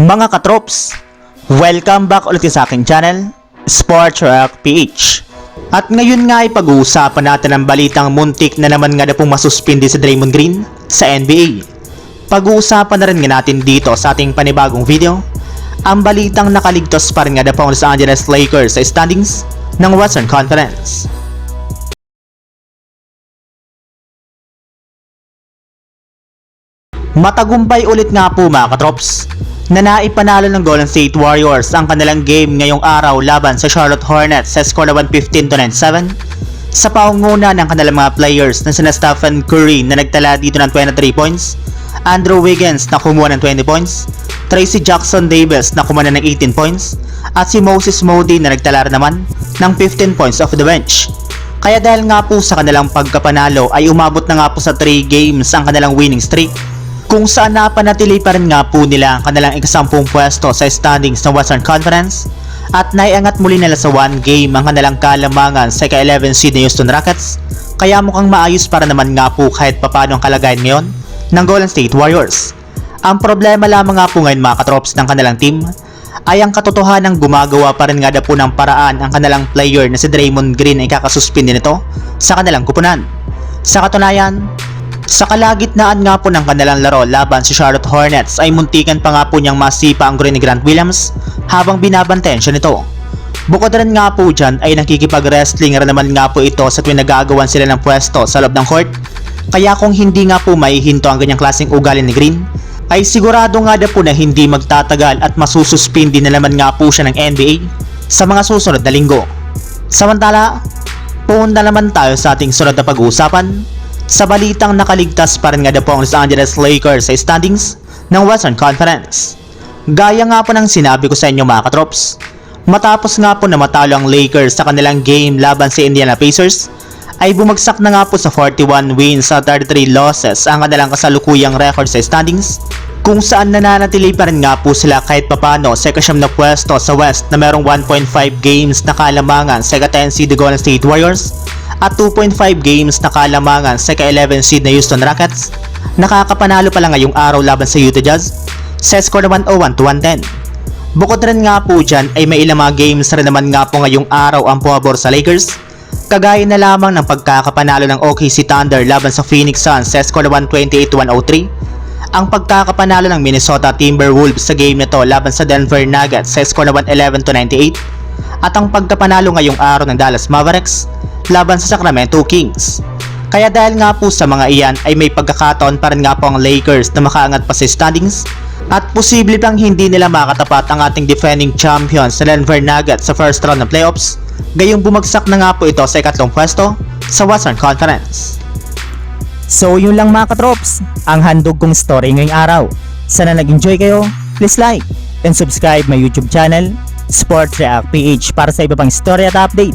Mga katrops, welcome back ulit sa aking channel, Sports Rock PH. At ngayon nga ay pag-uusapan natin ang balitang muntik na naman nga na pong masuspindi si Draymond Green sa NBA. Pag-uusapan na rin nga natin dito sa ating panibagong video, ang balitang nakaligtas pa rin nga na po ang Los Angeles Lakers sa standings ng Western Conference. Matagumpay ulit nga po mga katrops na naipanalo ng Golden State Warriors ang kanilang game ngayong araw laban sa Charlotte Hornets sa score na 115 to 97 sa paunguna ng kanilang mga players na sina Stephen Curry na nagtala dito ng 23 points, Andrew Wiggins na kumuha ng 20 points, Tracy Jackson Davis na kumuha ng 18 points, at si Moses Moody na nagtala naman ng 15 points off the bench. Kaya dahil nga po sa kanilang pagkapanalo ay umabot na nga po sa 3 games ang kanilang winning streak kung saan napanatili pa rin nga po nila ang kanilang ikasampung pwesto sa standings ng Western Conference at naiangat muli nila sa one game ang kanilang kalamangan sa ika-11 seed na Houston Rockets kaya mukhang maayos para naman nga po kahit papano ang kalagayan ngayon ng Golden State Warriors. Ang problema lamang nga po ngayon mga katrops ng kanilang team ay ang katotohanan gumagawa pa rin nga na po ng paraan ang kanilang player na si Draymond Green ay kakasuspindi nito sa kanilang kupunan. Sa katunayan, sa kalagitnaan nga po ng kanilang laro laban si Charlotte Hornets ay muntikan pa nga po niyang masipa ang green Grant Williams habang binabantayan siya nito. Bukod rin nga po dyan ay nakikipag-wrestling rin naman nga po ito sa tuwing nagagawan sila ng pwesto sa loob ng court. Kaya kung hindi nga po maihinto ang ganyang klaseng ugali ni Green, ay sigurado nga na po na hindi magtatagal at masususpindi na naman nga po siya ng NBA sa mga susunod na linggo. Samantala, punta naman tayo sa ating sunod na pag-uusapan sa balitang nakaligtas pa rin nga na po ang Los Angeles Lakers sa standings ng Western Conference. Gaya nga po ng sinabi ko sa inyo mga katrops, matapos nga po na matalo ang Lakers sa kanilang game laban sa Indiana Pacers, ay bumagsak na nga po sa 41 wins sa 33 losses ang kanilang kasalukuyang record sa standings kung saan nananatili pa rin nga po sila kahit papano sa ikasyam na pwesto sa West na merong 1.5 games na kalamangan sa ika-10 seed Golden State Warriors at 2.5 games na kalamangan sa ika-11 seed na Houston Rockets. Nakakapanalo pa lang ngayong araw laban sa Utah Jazz sa score na 101 to 110. Bukod rin nga po dyan ay may ilang mga games rin naman nga po ngayong araw ang pumabor sa Lakers. Kagaya na lamang ng pagkakapanalo ng OKC Thunder laban sa Phoenix Suns sa score na 128 to 103 ang pagkakapanalo ng Minnesota Timberwolves sa game nito laban sa Denver Nuggets sa score na 111 to 98 at ang pagkapanalo ngayong araw ng Dallas Mavericks laban sa Sacramento Kings. Kaya dahil nga po sa mga iyan ay may pagkakataon pa rin nga po ang Lakers na makaangat pa sa standings at posible pang hindi nila makatapat ang ating defending champions sa Denver Nuggets sa first round ng playoffs gayong bumagsak na nga po ito sa ikatlong pwesto sa Western Conference. So yun lang mga katrops, ang handog kong story ngayong araw. Sana nag-enjoy kayo, please like and subscribe my YouTube channel, Sports React PH para sa iba pang story at update